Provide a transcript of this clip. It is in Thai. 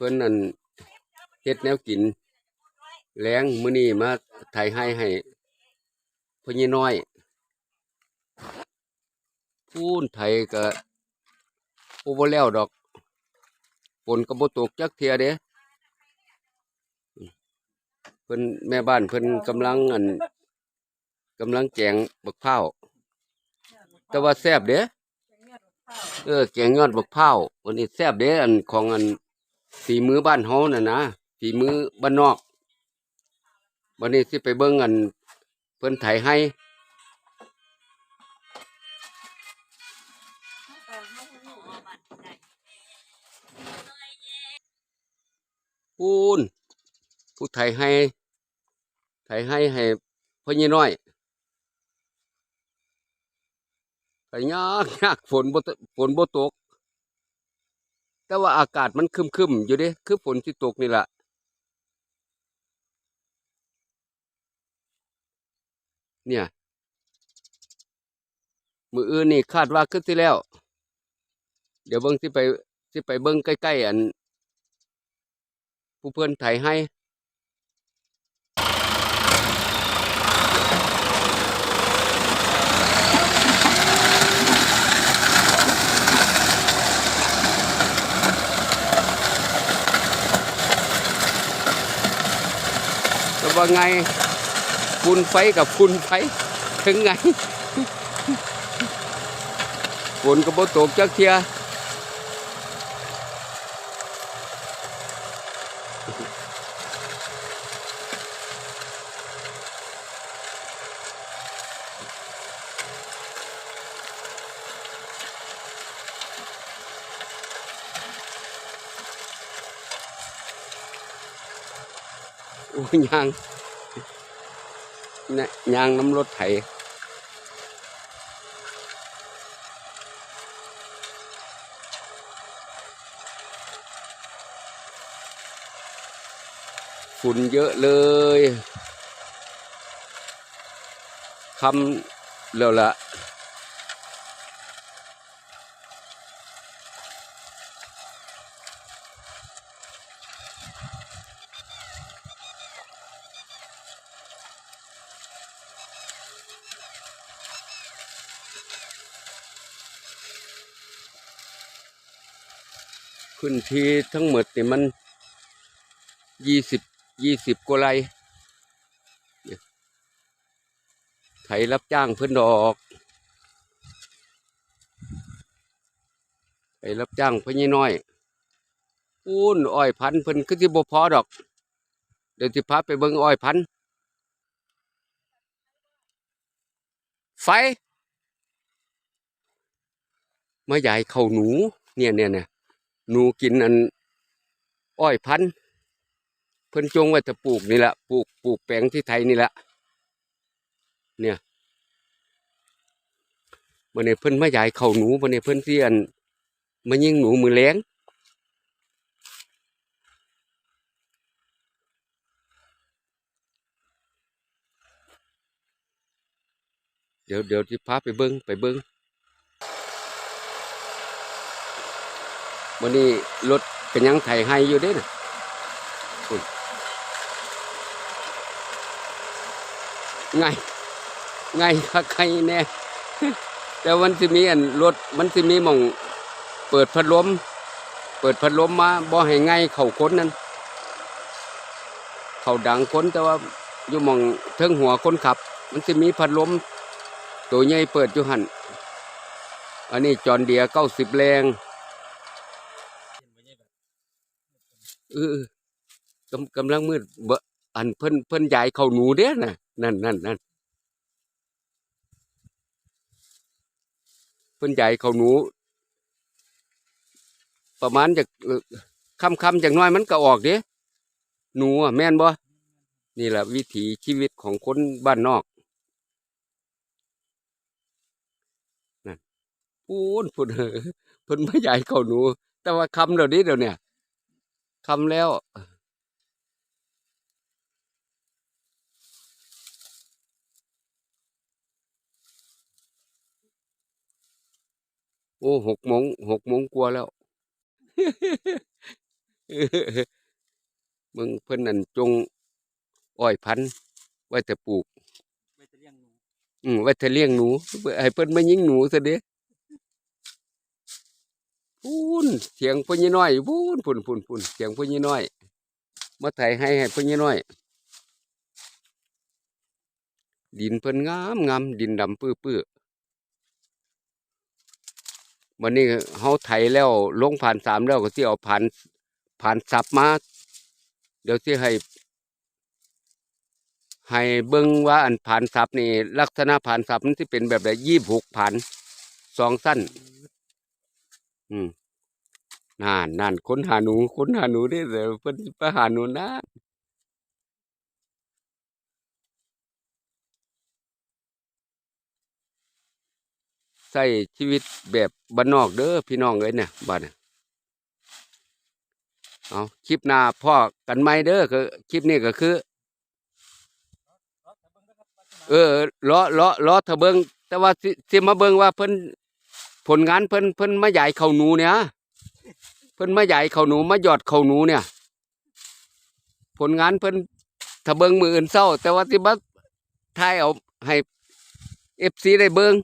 เพิ่นนั่นเฮ็ดแนวกินแล้งมื้อนี้มาไถให้ให้พ่อใหญ่น้อยพูนไถก็โอ้บ่แล้วดอกฝนก็บ่ตกจักเทียเด้เพิ่นแม่บ้านเพิ่นกำลังอันกำลังแกงบักพร้าแต่ว่าแซ่บเด้เออแกงยอดบักพร้าววันนี้แซ่บเด้อันของอัน ฝีมือบ้านเฮาน่ะนะฝีมือบ้านนอกวันนี้สิไปเบิ่งอันเพิ่นไถให้พูนผู้ไถให้ไถให้ให้พ่อใหญ่น้อยก็ยากยากฝนบ่ฝนบ่ตก แต่ว่าอากาศมันครึมๆอยู่ดิคือฝนที่ตกนี่แหละเนี่ย มืออื่นนี่คาดว่าขึ้นที่แล้ว เดี๋ยวเบิ้งที่ไปที่ไปเบิ้งใกล้ๆอัน ผู้เพื่อนไถให้ ว่าไง คุณไฟกับคุณไฟถึงไงฝนก็บ่ตกจักเทีย ยยางนี่ยางน้ำรถไถฝุ่นเยอะเลยคำแล้วละ พื้นที่ทั้งหมดนี่มันยี่สิบยี่สิบกว่าไร่ไถรับจ้างเพิ่อนดอกไถรับจ้างเพิ่อนยี่น้อยปูนอ้อยพันธุ์เพิ่อนคือที่บ่พอดอก เดี๋ยวสิพาไปเบิ่งอ้อยพันธุ์ไฟมาใหญ่เข้าหนู เนี่ยเนี่ยเนี่ย หนูกินอัน อ้อยพันธุ์เพิ่นจงไว้จะปลูกนี่แหละปลูกปลูกแปลงที่ไทยนี่แหละเนี่ยวันนี้เพิ่นมาใหญ่เข้าหนูวันนี้เพิ่นเสียนมายิงหนูมือแรงเดี๋ยวเดี๋ยวที่พาไปเบิ้งไปเบิ้ง วันนี้รถเป็นยังไถให้อยู่ด้นะไงไงคักใครแน่แต่มันสิมีอันรถมันสิมีมอง เปิดพัดลมเปิดพัดลมมาบ่ให้ไงเข้าค้นนั้นเข้าดังค้นแต่ว่าอยู่มองเทิงหัวคนขับ มันสิมีพัดลมตัวใหญ่เปิดอยู่หันอันนี้จอนเดียเก้าสิบแรง เออกำกำลังมืดเบอะอันเพิ่นเพิ่นใหญ่เขาหนูเด้น่ะ นั่นนั่นนั่นเพิ่นใหญ่เขาหนู ประมาณจากคำคำจากน้อยมันก็ออกเด้หนูอะแม่นบ่นี่แหละวิถีชีวิตของคนบ้านนอกนั่นพูนพูนเออเพิ่นไม่ใหญ่เขาหนู แต่ว่าคำเดี๋ยวนี้เดี๋ยวเนี่ย คำแล้ว โอ้หกโมงหกโมงกว่าแล้วมึงเพิ่นนั่นจงอ้อยพันธุ์ไว้แต่ปลูกไปจะเลี้ยงหนูอืมไว้แต่เลี้ยงหนูให้เพิ่นมายิงหนูซะเด้ พูนเสียงพ่อยี่น้อยพูนพูนพูนพูนเสียงพ่อยี่น้อยมาไถให้ให้พ่อยี่น้อย ดินเพิ่นงามงามดินดำปื้อปื้อวันนี้เฮาไถแล้วลงผ่านสามแล้วก็สิเอาผ่านผ่านสับมา เดี๋ยวสิให้ ให้เบิ่งว่าอันผ่านสับนี่ลักษณะผ่านสับมันสิเป็นแบบใดยี่หกผ่านสองสั้น อืมนั่นนั่นคนหาหนูคนหาหนูได้แต่เพิ่นไปหาหนูนะใช้ชีวิตแบบบ้านนอกเด้อพี่น้องเอ้ยเนี่ยบ้านน่ะเอาคลิปหน้าพ่อกันไหมเด้อคือคลิปนี้ก็คือ เออล้อล้อล้อเถอะเบิงแต่ว่าสิสิมาเบิงว่าเพิ่น ผลงานเพิ่นเพิ่นมาใหญ่เขาหนูเนี่ยเพิ่นมาใหญ่เขาหนูมาหยอดเขาหนูเนี่ย ผลงานเพิ่นถ้าเบิงมืออื่นเศร้า แต่ว่าที่บัสไทายเอาให้เอฟซีได้เบิง